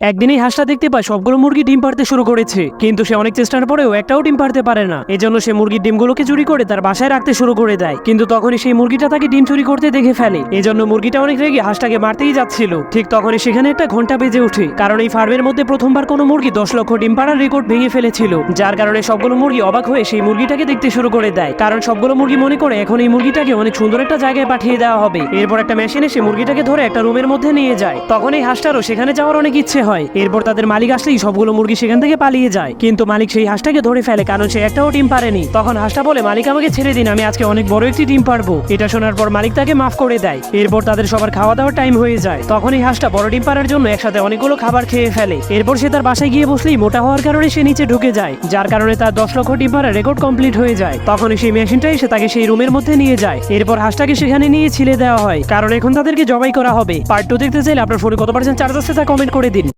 একদিন এই হাঁসটা দেখতে পায় সবগুলো মুরগি ডিম পাড়তে শুরু করেছে। কিন্তু সে অনেক চেষ্টার পরেও একটাও ডিম পাড়তে পারে না। এজন্য সে মুরগির ডিমগুলোকে চুরি করে তার বাসায় রাখতে শুরু করে দেয়। কিন্তু তখনই সেই মুরগিটা তাকে ডিম চুরি করতে দেখে ফেলে। এজন্য মুরগিটা অনেক রেগে হাঁসটাকে মারতেই যাচ্ছিল। ঠিক তখনই সেখানে একটা ঘণ্টা বেজে ওঠে। কারণ এই ফার্মের মধ্যে প্রথমবার কোনো মুরগি দশ লক্ষ ডিম পাড়ার রেকর্ড ভেঙে ফেলেছিল। যার কারণে সবগুলো মুরগি অবাক হয়ে সেই মুরগিটাকে দেখতে শুরু করে দেয়। কারণ সবগুলো মুরগি মনে করে এখন এই মুরগিটাকে অনেক সুন্দর একটা জায়গায় পাঠিয়ে দেওয়া হবে। এরপর একটা মেশিনে সে মুরগিটাকে ধরে একটা রুমের মধ্যে নিয়ে যায়। তখন এই হাঁসটারও সেখানে যাওয়ার অনেক ইচ্ছে হয়। এরপর তাদের মালিক আসলেই সবগুলো মুরগি সেখান থেকে পালিয়ে যায়। কিন্তু মালিক সেই হাঁসটাকে ধরে ফেলে কারণ সে একটাও ডিম পারেনি তখন হাঁসটা বলে, মালিক আমাকে ছেড়ে দিন, আমি আজকে অনেক বড় একটি ডিম পারব এটা শোনার পর মালিক তাকে মাফ করে দেয়। এরপর তাদের সবার খাওয়া দাওয়ার টাইম হয়ে যায়। তখন এই হাঁসটা বড় ডিম পারার জন্য একসাথে অনেকগুলো খাবার খেয়ে ফেলে। এরপর সে তার বাসায় গিয়ে বসলেই মোটা হওয়ার কারণে সে নিচে ঢুকে যায়, যার কারণে তার দশ লক্ষ ডিম পাড়ার রেকর্ড কমপ্লিট হয়ে যায়। তখন সেই মেশিনটা এসে তাকে সেই রুমের মধ্যে নিয়ে যায়। এরপর হাঁসটাকে সেখানে নিয়ে ছিলে দেওয়া হয়। কারণ এখন তাদেরকে জবাই করা হবে। পার্ট টু দেখতে চাইলে আপনার ফোনে কত পার্সেন্ট চার্জ আছে তা কমেন্ট করে দিন।